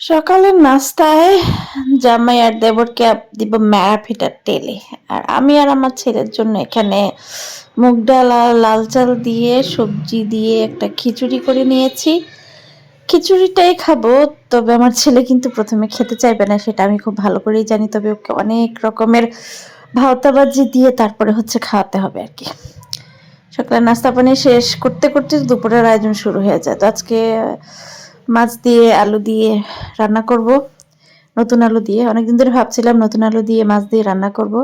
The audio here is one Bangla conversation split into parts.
সকালের নাস্তায় জামাই আর দেবরকে দিব ম্যারাফিটার তেলে আর আমি আর আমার ছেলের জন্য এখানে মুগ ডাল আর লাল চাল দিয়ে, সবজি দিয়ে একটা খিচুড়ি করে নিয়েছি। খিচুড়িটাই খাব, তবে আমার ছেলে কিন্তু প্রথমে খেতে চাইবে না, সেটা আমি খুব ভালো করেই জানি। তবে ওকে অনেক রকমের ভাওতাবাজি দিয়ে তারপরে হচ্ছে খাওয়াতে হবে আর কি। সকালের নাস্তা পানি শেষ করতে করতে দুপুরের আয়োজন শুরু হয়ে যায়। তো আজকে মাছ দিয়ে আলু দিয়ে রান্না করব। নতুন আলু দিয়ে। অনেকদিন ধরে ভাবছিলাম নতুন আলু দিয়ে মাছ দিয়ে রান্না করব।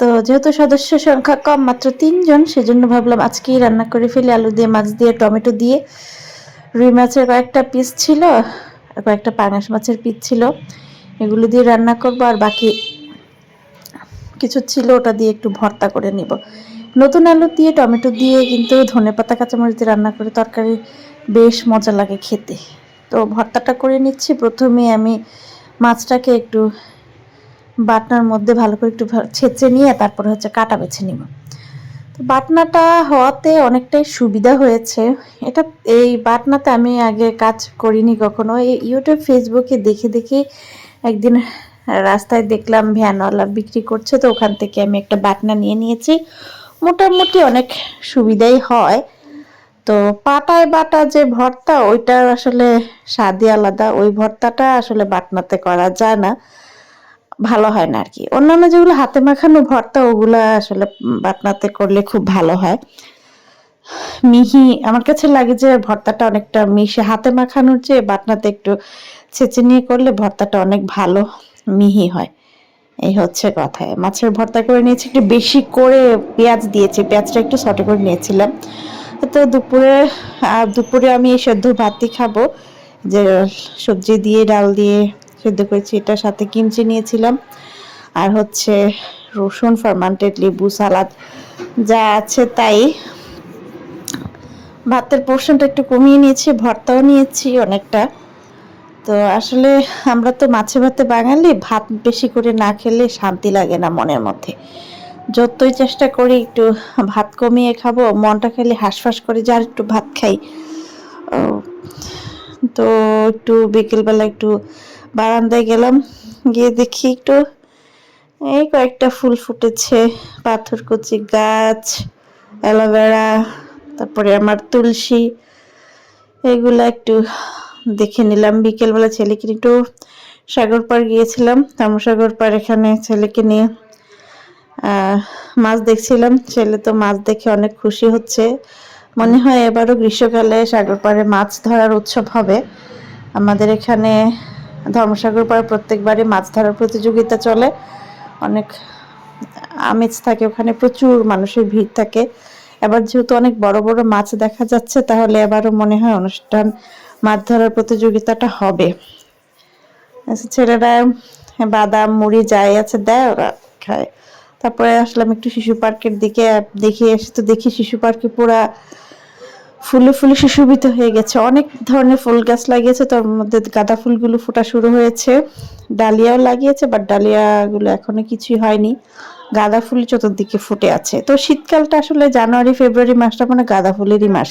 তো যেহেতু সদস্য সংখ্যা কম, মাত্র তিনজন, সেজন্য ভাবলাম আজকেই রান্না করে ফেলি আলু দিয়ে, মাছ দিয়ে, টমেটো দিয়ে। রুই মাছের কয়েকটা পিস ছিল, কয়েকটা পাঙাশ মাছের পিস ছিল। এগুলো দিয়ে রান্না করব আর বাকি কিছু ছিল ওটা দিয়ে একটু ভর্তা করে নিব। নতুন আলু দিয়ে, টমেটো দিয়ে কিন্তু ধনে পাতা কাঁচামরিচ দিয়ে রান্না করে তরকারি বেশ মজা লাগে খেতে। তো ভর্তাটা করে নিচ্ছি। প্রথমে আমি মাছটাকে একটু বাটনার মধ্যে ভালো করে একটু ছেঁচে নিয়ে তারপরে হচ্ছে কাটা বেছে নিব। তো বাটনাটা হওয়াতে অনেকটাই সুবিধা হয়েছে। এটা এই বাটনাতে আমি আগে কাজ করিনি কখনো। এই ইউটিউব, ফেসবুকে দেখে দেখে একদিন রাস্তায় দেখলাম ভ্যানওয়ালা বিক্রি করছে, তো ওখান থেকে আমি একটা বাটনা নিয়ে নিয়েছি। মোটামুটি অনেক সুবিধাই হয়। তো পাটায় বাটা যে ভর্তা ওইটার আসলে স্বাদই আলাদা। ওই ভর্তাটা আসলে বাটনাতে করা যায় না, ভালো হয় না আর কি অন্যান্য যেগুলো হাতে মাখানো ভর্তা, ওগুলা আসলে বাটনাতে করলে খুব ভালো হয়। মিহি, আমার কাছে লাগে যে ভর্তাটা অনেকটা মিশে। হাতে মাখানোর চেয়ে বাটনাতে একটু ছেঁচে নিয়ে করলে ভর্তাটা অনেক ভালো, মিহি হয়। এই হচ্ছে কথা। মাছের ভর্তা করে নিয়েছি, একটু বেশি করে পেঁয়াজ দিয়েছি। পেঁয়াজটা একটু শর্টে করে নিয়েছিলাম। তো দুপুরে দুপুরে আমি সেদ্ধ ভাতই খাব। যে সবজি দিয়ে, ডাল দিয়ে সেদ্ধ করেছি, এটার সাথে কিমচি নিয়েছিলাম। আর হচ্ছে রসুন ফার্মান্টেড লেবু, সালাদ, যা আছে তাই। ভাতের পোর্শনটা একটু কমিয়ে নিয়েছি, ভর্তাও নিয়েছি অনেকটা। তো আসলে আমরা তো মাছে ভাতে বাঙালি, ভাত বেশি করে না খেলে শান্তি লাগে না মনের মধ্যে। যতই চেষ্টা করি একটু ভাত কমিয়ে খাব, মনটা খালি হাঁসফাঁস করে যার একটু ভাত খাই। তো একটু বিকেলবেলা একটু বারান্দায় গেলাম, গিয়ে দেখি একটু এই কয়েকটা ফুল ফুটেছে পাথরকুচি গাছ, অ্যালোভেরা, তারপরে আমার তুলসী, এগুলা একটু দেখে নিলাম। বিকেলবেলা ছেলেকে একটু সাগর পাড় গিয়েছিলাম, তামসাগর পাড় এখানে ছেলেকে নিয়ে। মাছ দেখছিলাম ছেলে তো মাছ দেখে অনেক খুশি হচ্ছে। মনে হয় এবারও গ্রীষ্মকালে সাগর পাড়ে মাছ ধরার উৎসব হবে। আমাদের এখানে ধর্মসাগর পাড়ে প্রত্যেকবারই মাছ ধরার প্রতিযোগিতা চলে। অনেক আমেজ থাকে ওখানে প্রচুর মানুষের ভিড় থাকে। এবার যেহেতু অনেক বড় বড় মাছ দেখা যাচ্ছে তাহলে এবারও মনে হয় অনুষ্ঠান মাছ ধরার প্রতিযোগিতাটা হবে। আচ্ছা, ছেলেরা বাদাম মুড়ি যাই আছে দেয় ওরা খায়। তারপরে আসলাম একটু শিশু পার্কের দিকে দেখি এসে তো দেখি শিশু পার্কে পুরা ফুলে ফুলে সুশোভিত হয়ে গেছে। অনেক ধরনের ফুল গাছ লাগিয়েছে, তার মধ্যে গাঁদা ফুলগুলো ফোটা শুরু হয়েছে। ডালিয়াও লাগিয়েছে বাট ডালিয়াগুলো এখনও কিছুই হয়নি। গাঁদা ফুল চতুর্দিকে ফুটে আছে। তো শীতকালটা আসলে জানুয়ারি, ফেব্রুয়ারি মাসটা মানে গাঁদা ফুলেরই মাস।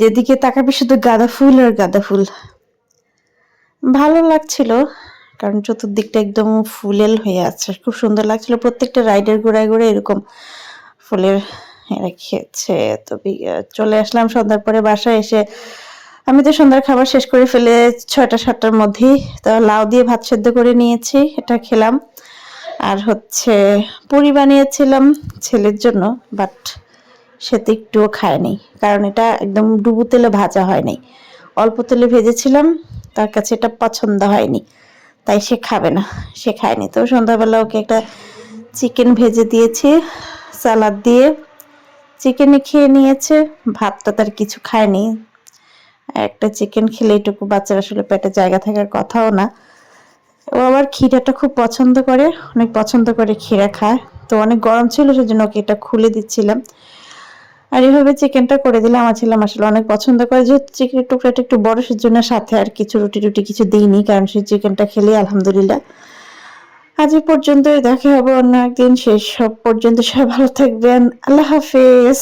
যেদিকে তাকাবি শুধু গাঁদা ফুল আর গাঁদা ফুল। ভালো লাগছিল। কারণ চতুর্দিকটা একদম ফুলেল হয়ে আছে। খুব সুন্দর লাগছিল। প্রত্যেকটা রাইডের গোড়ায় গোড়ায় এরকম ফুলের রেখেছে তো চলে আসলাম সন্ধ্যার পরে বাসায় এসে। আমি তো সন্ধ্যার খাবার শেষ করে ফেলে ছয়টা, সাতটার মধ্যেই তো লাউ দিয়ে ভাত সেদ্ধ করে নিয়েছি, এটা খেলাম। আর হচ্ছে পুরি বানিয়েছিলাম ছেলের জন্য, বাট সে তো একটুও খায়নি। কারণ এটা একদম ডুবু তেলে ভাজা হয়নি। অল্প তেলে ভেজেছিলাম, তার কাছে এটা পছন্দ হয়নি। তাই সে খাবে না, সে খায়নি। তো সন্ধ্যাবেলা ওকে একটা চিকেন ভেজে দিয়েছি সালাদ দিয়ে। চিকেনে খেয়ে নিয়েছে, ভাতটা তার কিছু খায়নি। একটা চিকেন খেলে এটুকু বাচ্চার আসলে পেটে জায়গা থাকার কথাও না। ও আবার ক্ষীরাটা খুব পছন্দ করে, অনেক পছন্দ করে ক্ষীরা খায়। তো অনেক গরম ছিল, সেজন্য ওকে এটা খুলে দিচ্ছিলাম। আর এইভাবে চিকেনটা করে দিলে আমার ছেলে আসলে অনেক পছন্দ করে। যেহেতু চিকেনের টুকরাটা একটু বড় সেজন্য সাথে আর কিছু রুটি টুটি কিছু দিইনি, কারণ সেই চিকেনটা খেলে আলহামদুলিল্লাহ। আজ পর্যন্তই দেখা হবে অন্য একদিন। শেষ সব পর্যন্ত সবাই ভালো থাকবেন। আল্লাহ হাফেজ।